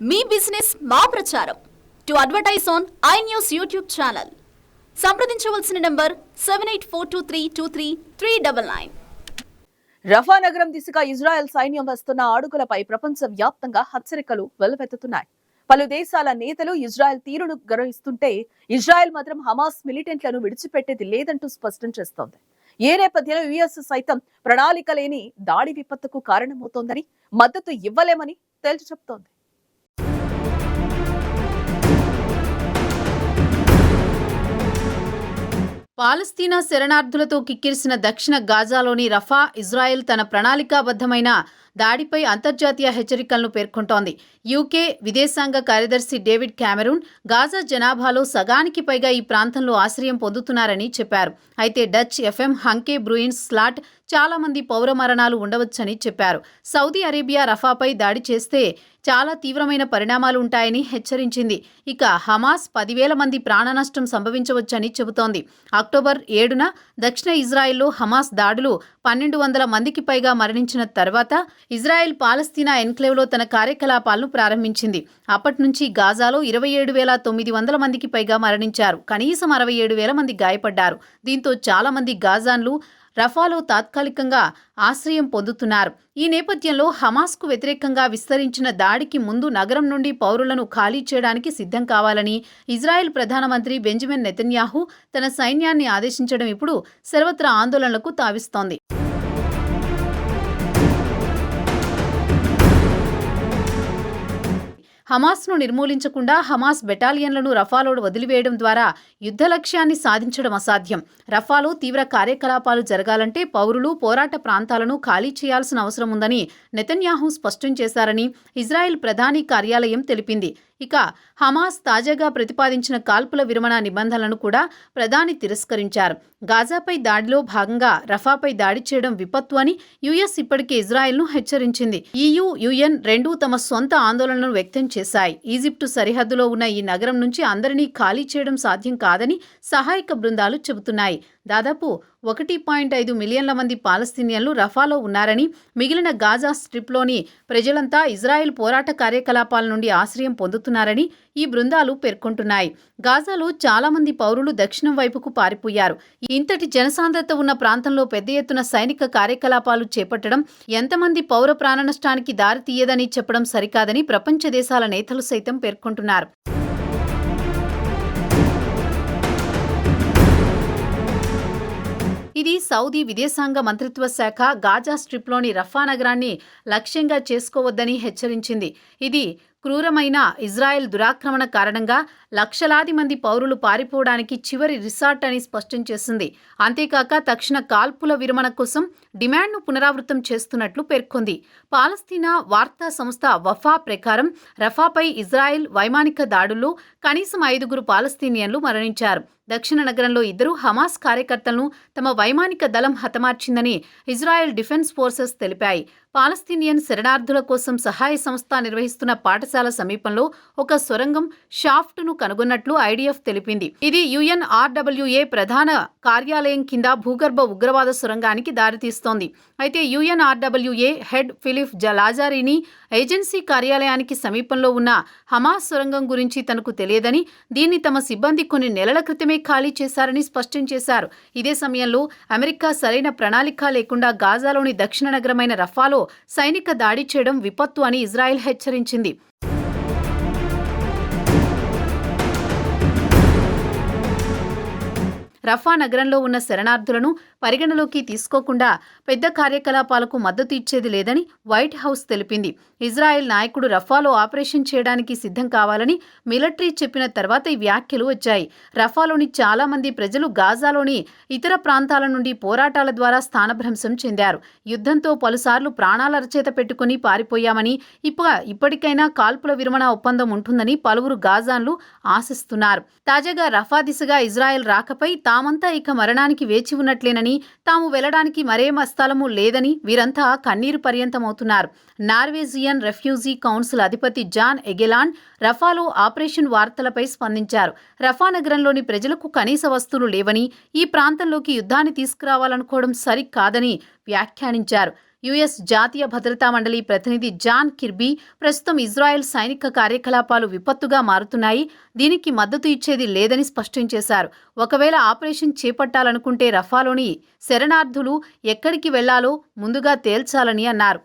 మీ business మా ప్రచారం. To advertise on I news YouTube channel. సంప్రదించవలసిన number seven eight four two three two three three double nine. Rafah నగరం దిశగా Israel సైన్యం వస్తున్న అడుగులపై ప్రపంచ వ్యాప్తంగా హెచ్చరికలు వెల్లువెత్తుతున్నాయి పలు దేశాల నేతలు ఇజ్రాయెల్ తీరును గౌరవిస్తుంటే ఇజ్రాయెల్ మాత్రం హమాస్ మిలిటెంట్లను విడిచిపెట్టేది లేదంటూ స్పష్టం చేస్తోంది. ఏ నేపథ్యంలో యుఎస్ సైతం ప్రణాళిక లేని దాడి విపత్తుకు కారణమవుతోందని మద్దతు ఇవ్వలేమని తేల్చి చెప్తోంది. పాలస్తీనా శరణార్థులతో కిక్కిరిసిన దక్షిణ గాజాలోని రఫా ఇజ్రాయెల్ తన ప్రణాళికాబద్ధమైన దాడిపై అంతర్జాతీయ హెచ్చరికలను పేర్కొంటోంది. యూకే విదేశాంగ కార్యదర్శి డేవిడ్ క్యామెరూన్ గాజా జనాభాలో సగానికి పైగా ఈ ప్రాంతంలో ఆశ్రయం పొందుతున్నారని చెప్పారు. అయితే Dutch FM Hanke Bruins Slot చాలా మంది పౌర మరణాలు ఉండవచ్చని చెప్పారు. సౌదీ అరేబియా రఫాపై దాడి చేస్తే చాలా తీవ్రమైన పరిణామాలు ఉంటాయని హెచ్చరించింది. ఇక హమాస్ పదివేల మంది ప్రాణనష్టం సంభవించవచ్చని చెబుతోంది. అక్టోబర్ ఏడున దక్షిణ ఇజ్రాయెల్లో హమాస్ దాడులు పన్నెండు వందల మందికి పైగా మరణించిన తర్వాత ఇజ్రాయెల్ పాలస్తీనా ఎన్క్లేవ్లో తన కార్యకలాపాలను ప్రారంభించింది. అప్పటి నుంచి గాజాలో ఇరవై ఏడు వేల తొమ్మిది వందల మందికి పైగా మరణించారు. కనీసం అరవై ఏడు వేల మంది గాయపడ్డారు. దీంతో చాలా మంది గాజాన్లు రఫాలో తాత్కాలికంగా ఆశ్రయం పొందుతున్నారు. ఈ నేపథ్యంలో హమాస్కు వ్యతిరేకంగా విస్తరించిన దాడికి ముందు నగరం నుండి పౌరులను ఖాళీ చేయడానికి సిద్ధం కావాలని ఇజ్రాయెల్ ప్రధానమంత్రి బెంజమిన్ నెతన్యాహు తన సైన్యాన్ని ఆదేశించడం ఇప్పుడు సర్వత్రా ఆందోళనలకు తావిస్తోంది. హమాస్ను నిర్మూలించకుండా హమాస్ బెటాలియన్లను రఫాలోడు వదిలివేయడం ద్వారా యుద్ధ లక్ష్యాన్ని సాధించడం అసాధ్యం. రఫాలో తీవ్ర కార్యకలాపాలు జరగాలంటే పౌరులు పోరాట ప్రాంతాలను ఖాళీ చేయాల్సిన అవసరం ఉందని నెతన్యాహు స్పష్టం చేశారని ఇజ్రాయెల్ ప్రధాని కార్యాలయం తెలిపింది. ఇక హమాస్ తాజాగా ప్రతిపాదించిన కాల్పుల విరమణ నిబంధనలను కూడా ప్రధాని తిరస్కరించారు. గాజాపై దాడిలో భాగంగా రఫాపై దాడి చేయడం విపత్తు అని యుఎస్ ఇప్పటికే ఇజ్రాయెల్ను హెచ్చరించింది. ఈయూ యుఎన్ రెండూ తమ సొంత ఆందోళనను వ్యక్తం చేశాయి. ఈజిప్టు సరిహద్దులో ఉన్న ఈ నగరం నుంచి అందరినీ ఖాళీ చేయడం సాధ్యం కాదని సహాయక బృందాలు చెబుతున్నాయి. దాదాపు ఒకటి పాయింట్ ఐదు మిలియన్ల మంది పాలస్తీనియన్లు రఫాలో ఉన్నారని మిగిలిన గాజా స్ట్రిప్లోని ప్రజలంతా ఇజ్రాయెల్ పోరాట కార్యకలాపాల నుండి ఆశ్రయం పొందుతున్నారని ఈ బృందాలు పేర్కొంటున్నాయి. గాజాలో చాలామంది పౌరులు దక్షిణం వైపుకు పారిపోయారు. ఇంతటి జనసాంద్రత ఉన్న ప్రాంతంలో పెద్ద ఎత్తున సైనిక కార్యకలాపాలు చేపట్టడం ఎంతమంది పౌర ప్రాణ నష్టానికి దారితీయదని చెప్పడం సరికాదని ప్రపంచ దేశాల నేతలు సైతం పేర్కొంటున్నారు. ఇది సౌదీ విదేశాంగ మంత్రిత్వ శాఖ గాజా స్ట్రిప్లోని రఫా నగరాన్ని లక్ష్యంగా చేసుకోవద్దని హెచ్చరించింది. ఇది క్రూరమైన ఇజ్రాయెల్ దురాక్రమణ కారణంగా లక్షలాది మంది పౌరులు పారిపోవడానికి చివరి రిసార్ట్ అని స్పష్టం చేసింది. అంతేకాక తక్షణ కాల్పుల విరమణ కోసం డిమాండ్ను పునరావృతం చేస్తున్నట్లు పేర్కొంది. పాలస్తీనా వార్తా సంస్థ వఫా ప్రకారం రఫాపై ఇజ్రాయెల్ వైమానిక దాడుల్లో కనీసం ఐదుగురు పాలస్తీనియన్లు మరణించారు. దక్షిణ నగరంలో ఇద్దరు హమాస్ కార్యకర్తలను తమ వైమానిక దళం హతమార్చిందని ఇజ్రాయెల్ డిఫెన్స్ ఫోర్సెస్ తెలిపాయి. పాలస్తీనియన్ శరణార్థుల కోసం సహాయ సంస్థ నిర్వహిస్తున్న పాఠశాల సమీపంలో ఒక సొరంగం షాఫ్ట్ను కనుగొన్నట్లు ఐడిఎఫ్ తెలిపింది. ఇది యుఎన్ ఆర్డబ్ల్యూఏ ప్రధాన కార్యాలయం కింద భూగర్భ ఉగ్రవాద సొరంగానికి దారితీస్తోంది. అయితే యుఎన్ఆర్డబ్ల్యూఏ హెడ్ ఫిలిప్ జలాజారీని ఏజెన్సీ కార్యాలయానికి సమీపంలో ఉన్న హమాస్ సొరంగం గురించి తనకు తెలియదని దీన్ని తమ సిబ్బంది కొన్ని నెలల క్రితమే ఖాళీ చేశారని స్పష్టం చేశారు. ఇదే సమయంలో అమెరికా సరైన ప్రణాళిక లేకుండా గాజాలోని దక్షిణ నగరమైన రఫాలో సైనిక దాడి చేయడం విపత్తు అని ఇజ్రాయెల్ హెచ్చరించింది. రఫా నగరంలో ఉన్న శరణార్థులను పరిగణలోకి తీసుకోకుండా పెద్ద కార్యకలాపాలకు మద్దతు ఇచ్చేది లేదని వైట్ హౌస్ తెలిపింది. ఇజ్రాయెల్ నాయకుడు రఫాలో ఆపరేషన్ చేయడానికి సిద్ధం కావాలని మిలిటరీ చెప్పిన తర్వాత ఈ వ్యాఖ్యలు వచ్చాయి. రఫాలోని చాలా మంది ప్రజలు గాజాలోని ఇతర ప్రాంతాల నుండి పోరాటాల ద్వారా స్థానభ్రంశం చెందారు. యుద్ధంతో పలుసార్లు ప్రాణాల అరచేత పెట్టుకుని పారిపోయామని ఇప్ప ఇప్పటికైనా కాల్పుల విరమణ ఒప్పందం ఉంటుందని పలువురు గాజాన్లు ఆశిస్తున్నారు. తాజాగా రఫా దిశగా ఇజ్రాయెల్ రాకపై తా తామంతా ఇక మరణానికి వేచి ఉన్నట్లేనని తాము వెళ్ళడానికి మరే స్థలము లేదని వీరంతా కన్నీరు పర్యంతమవుతున్నారు. నార్వేజియన్ రెఫ్యూజీ కౌన్సిల్ అధిపతి జాన్ ఎగెలాన్ రఫాలో ఆపరేషన్ వార్తలపై స్పందించారు. రఫా నగరంలోని ప్రజలకు కనీస వస్తువులు లేవని ఈ ప్రాంతంలోకి యుద్ధాన్ని తీసుకురావాలనుకోవడం సరికాదని వ్యాఖ్యానించారు. యుఎస్ జాతీయ భద్రతా మండలి ప్రతినిధి జాన్ కిర్బీ ప్రస్తుతం ఇజ్రాయెల్ సైనిక కార్యకలాపాలు విపత్తుగా మారుతున్నాయి. దీనికి మద్దతు ఇచ్చేది లేదని స్పష్టం చేశారు. ఒకవేళ ఆపరేషన్ చేపట్టాలనుకుంటే రఫాలోని శరణార్థులు ఎక్కడికి వెళ్ళాలో ముందుగా తేల్చాలని అన్నారు.